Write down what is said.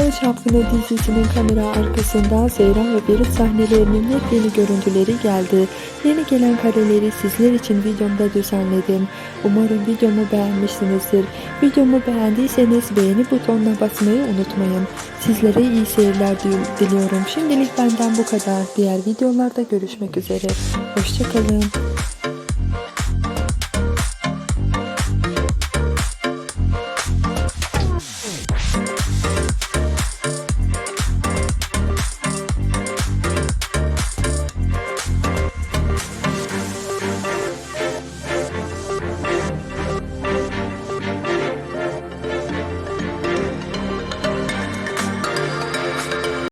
Yalı Çapkını dizisinin kamera arkasında Zeyran ve Berit sahnelerinin yepyeni görüntüleri geldi. Yeni gelen kareleri sizler için videomda düzenledim. Umarım videomu beğenmişsinizdir. Videomu beğendiyseniz beğeni butonuna basmayı unutmayın. Sizlere iyi seyirler dil- diliyorum. Şimdilik benden bu kadar. Diğer videolarda görüşmek üzere. Hoşçakalın.